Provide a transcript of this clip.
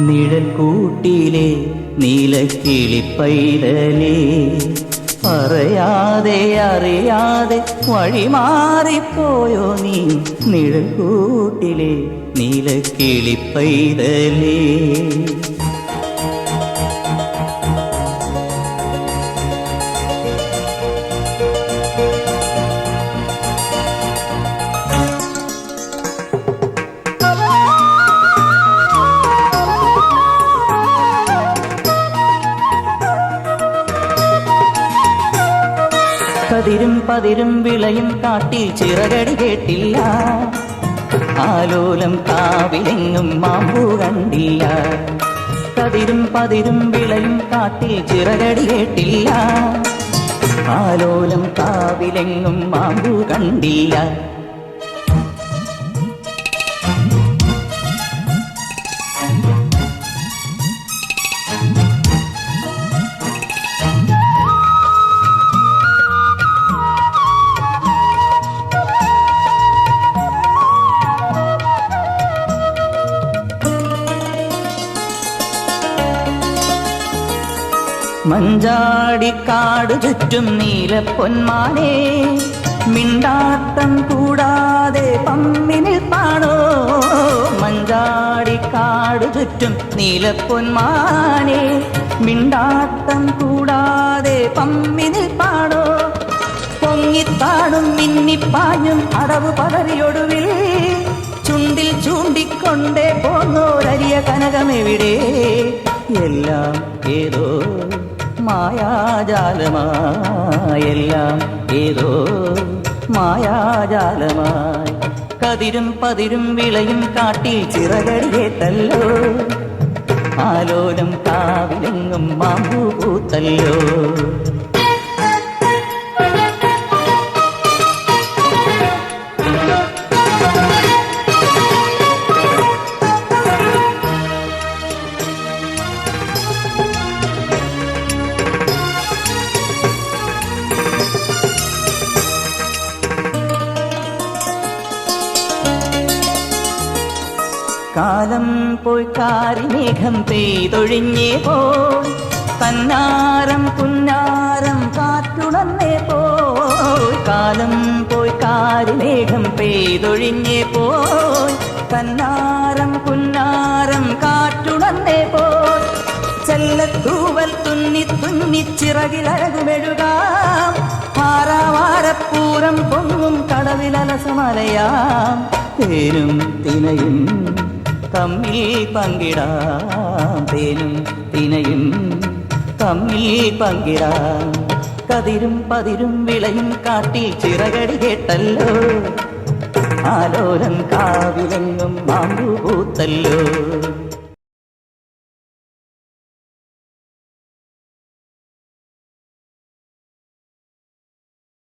നിഴൽ കൂട്ടിലെ നീലക്കിളിപ്പൈതലേ പറയാതെ അറിയാതെ വഴിമാറിപ്പോയോ നീ? നിഴൽ കൂട്ടിലെ നീലക്കിളിപ്പൈതലേ കതിരും പതിരും വിളയും കാട്ടിൽ ചിറകടി കേട്ടില്ല. ആലോലം കാവിലെങ്ങും മാമ്പു കണ്ടില്ല. പതിരും പതിരും വിളയും കാട്ടിൽ ചിറകടി കേട്ടില്ല. ആലോലം കാവിലെങ്ങും മാമ്പു കണ്ടില്ല. മഞ്ചാടിക്കാട് ചുറ്റും നീലപ്പൊന്മാനെ മിണ്ടാട്ടം കൂടാതെ പമ്മിനിൽ പാണോ മഞ്ചാടിക്കാട് ചുറ്റും നീലപ്പൊന്മാനെ മിണ്ടാട്ടം കൂടാതെ പമ്മിനിൽ പാണോ പൊങ്ങിത്താടും മിന്നിപ്പാഞ്ഞും അടവ് പതറിയൊടുവിൽ ചുണ്ടിൽ ചൂണ്ടിക്കൊണ്ടേ പോന്നോരരിയ കനകമെവിടെ? എല്ലാം ഏതോ മായാജാലമായെല്ലാം ഏതോ മായാജാലമായി. കതിരും പതിരും വിളയും കാട്ടിൽ തല്ലോ. ആലോലം കാവിലെങ്ങും മാമ്പൂ പൂത്തല്ലോ. കാലം പോയി കാരിമേഘം പെയ്തൊഴിഞ്ഞേ പോയി തന്നാരം പുന്നാരം കാറ്റുണന്നേ പോയി കാലം പോയി കാരിമേഘം പെയ്തൊഴിഞ്ഞേ പോയി തന്നാരം പുന്നാരം കാറ്റുണന്നേ പോയി ചെല്ലത്തൂവൽ തുന്നി തുന്നി ചിറകിലഴകുമെഴുകാം. ഹാരാവാരപ്പൂരം പൊങ്ങും കടവിലലസമലയാം. തേനും തിനയും തമ്മിൽ പങ്കിടാം തേനും തിനയും തമ്മിൽ പങ്കിടാം. കതിരും പതിരും വിളയും കാട്ടിൽ ചിറകടി കേട്ടല്ലോ. ആലോലം കാവിലെങ്ങും മാമ്പു പൂത്തല്ലോ